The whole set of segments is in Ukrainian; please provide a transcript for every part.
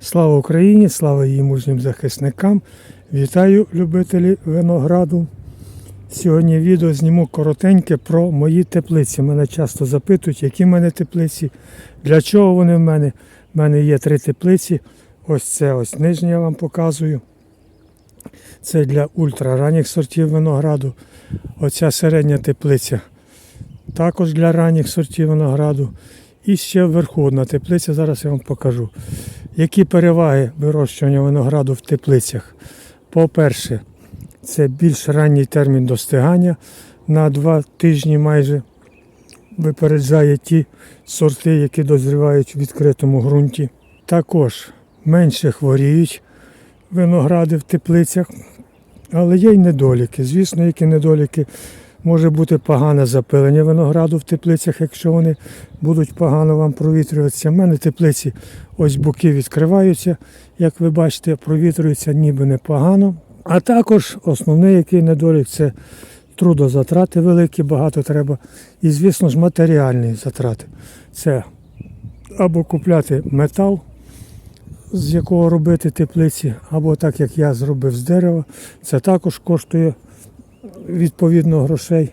Слава Україні, слава її мужнім захисникам. Вітаю любителі винограду. Сьогодні відео зніму коротеньке про мої теплиці. Мене часто запитують, які в мене теплиці, для чого вони в мене. У мене є три теплиці. Ось це ось нижнє я вам показую. Це для ультраранніх сортів винограду. Оця середня теплиця також для ранніх сортів винограду. І ще вверху одна теплиця, зараз я вам покажу. Які переваги вирощування винограду в теплицях? По-перше, це більш ранній термін достигання на два тижні майже випереджає ті сорти, які дозрівають в відкритому ґрунті. Також менше хворіють виногради в теплицях, але є й недоліки. Звісно, які недоліки. Може бути погане запилення винограду в теплицях, якщо вони будуть погано вам провітрюватися. У мене теплиці ось боки відкриваються, як ви бачите, провітрюються ніби непогано. А також основний який недолік це трудозатрати великі, багато треба. І, звісно ж, матеріальні затрати. Це або купляти метал, з якого робити теплиці, або так як я зробив з дерева. Це також коштує відповідно грошей.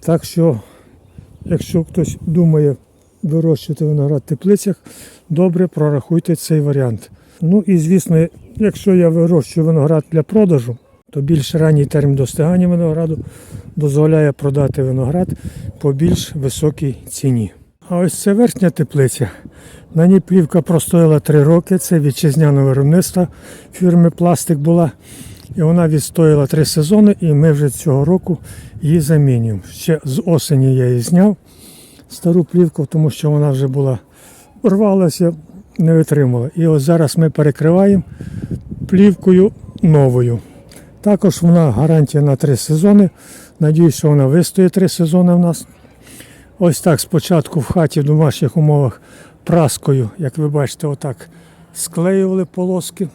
Так що, якщо хтось думає вирощувати виноград в теплицях, добре прорахуйте цей варіант. Ну і звісно, якщо я вирощую виноград для продажу, то більш ранній термін достигання винограду дозволяє продати виноград по більш високій ціні. А ось це верхня теплиця. На ній плівка простояла 3 роки. Це вітчизняне виробництво фірми Пластик була. І вона відстояла 3 сезони, і ми вже цього року її замінюємо. Ще з осені я її зняв стару плівку, тому що вона вже була рвалася, не витримала. І ось зараз ми перекриваємо плівкою новою. Також вона гарантія на 3 сезони. Надіюсь, що вона вистоїть 3 сезони в нас. Ось так спочатку в хаті в домашніх умовах праскою, як ви бачите, отак склеювали полоски.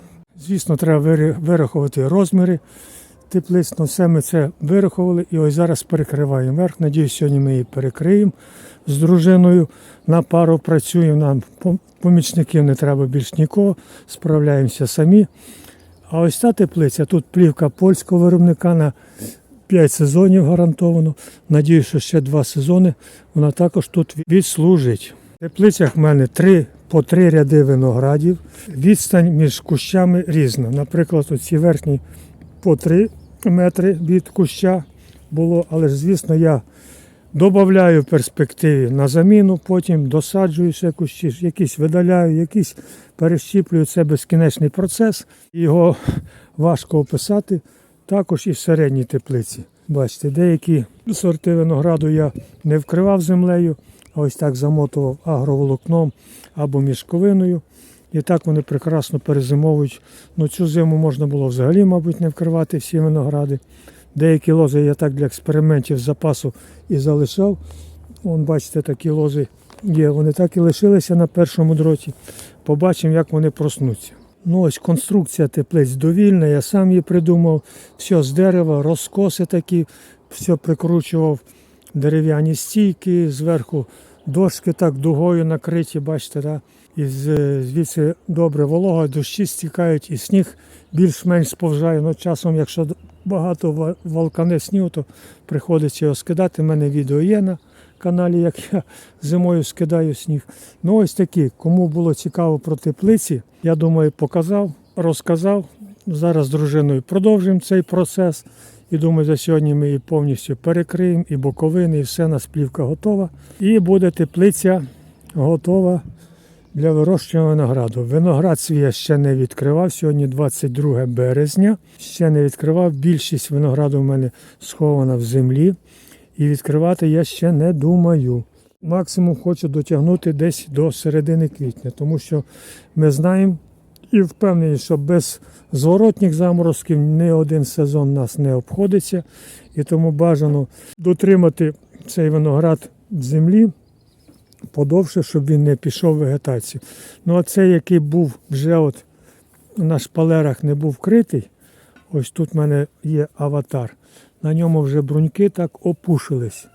Звісно, треба вирахувати розміри теплиць, але все ми це вирахували і ось зараз перекриваємо верх. Надіюсь, сьогодні ми її перекриємо з дружиною. На пару працюємо, нам помічників не треба більш нікого, справляємося самі. А ось ця теплиця, тут плівка польського виробника на 5 сезонів гарантовано. Надіюсь, що ще 2 сезони вона також тут відслужить. В теплицях в мене три, по три ряди виноградів. Відстань між кущами різна. Наприклад, оці верхні по 3 метри від куща було, але ж, звісно, я додаю в перспективі на заміну, потім досаджую ще кущі, якісь видаляю, якісь перещіплюю. Це безкінечний процес. Його важко описати. Також і в середній теплиці. Бачите, деякі сорти винограду я не вкривав землею, ось так замотував агроволокном або мішковиною. І так вони прекрасно перезимовують. Ну, цю зиму можна було взагалі, мабуть, не вкривати всі виногради. Деякі лози я так для експериментів запасу і залишав. Вон, бачите, такі лози є. Вони так і лишилися на першому дроті. Побачимо, як вони проснуться. Ну ось конструкція теплиць довільна, я сам її придумав. Все з дерева, розкоси такі, все прикручував, дерев'яні стійки, зверху дошки так дугою накриті, бачите, да? і звідси добре волога, дощі стікають, і сніг більш-менш сповзає. Ну, часом, якщо багато волкане снігу, то приходиться його скидати. У мене відео є на каналі, як я зимою скидаю сніг. Ну ось такі, кому було цікаво про теплиці, я думаю, показав, розказав. Зараз з дружиною продовжуємо цей процес. І думаю, за сьогодні ми її повністю перекриємо, і боковини, і все, у плівка готова. І буде теплиця готова для вирощування винограду. Виноград свій я ще не відкривав. Сьогодні 22 березня. Ще не відкривав. Більшість винограду в мене схована в землі. І відкривати я ще не думаю. Максимум хочу дотягнути десь до середини квітня, тому що ми знаємо і впевнені, що без зворотніх заморозків ні один сезон нас не обходиться. І тому бажано дотримати цей виноград в землі подовше, щоб він не пішов в вегетацію. Ну а цей, який був вже от на шпалерах не був вкритий, ось тут в мене є аватар. На ньому вже бруньки так опушились.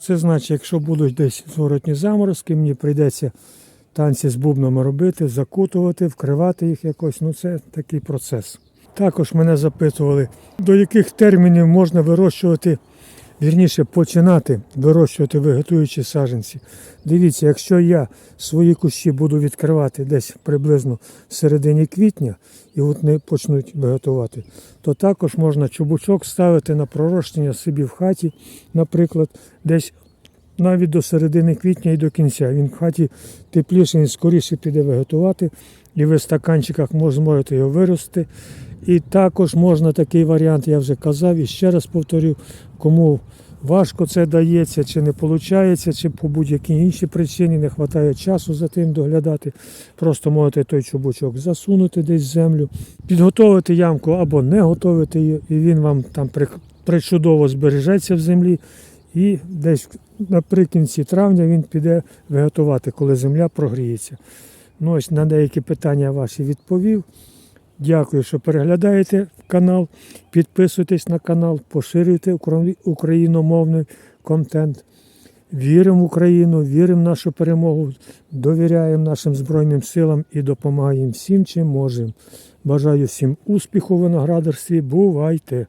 Це значить, якщо будуть десь зворотні заморозки, мені прийдеться танці з бубном робити, закутувати, вкривати їх якось. Ну це такий процес. Також мене запитували, до яких термінів можна вирощувати, вірніше починати вирощувати вегетуючі саджанці. Дивіться, якщо я свої кущі буду відкривати десь приблизно в середині квітня, і от вони почнуть вегетувати, то також можна чубучок ставити на пророщення собі в хаті, наприклад, десь навіть до середини квітня і до кінця. Він в хаті тепліше, він скоріше піде вегетувати, і ви в стаканчиках зможете його вирости. І також можна такий варіант, я вже казав, і ще раз повторю, кому важко це дається, чи не виходить, чи по будь-якій іншій причині не вистачає часу за тим доглядати. Просто можете той чубучок засунути десь в землю, підготовити ямку або не готовити її, і він вам там при- причудово збережеться в землі. І десь наприкінці травня він піде виготувати, коли земля прогріється. Ну, ось на деякі питання ваші відповів. Дякую, що переглядаєте канал. Підписуйтесь на канал, поширюйте україномовний контент. Віримо в Україну, віримо в нашу перемогу, довіряємо нашим Збройним силам і допомагаємо всім, чим можемо. Бажаю всім успіху в виноградарстві. Бувайте!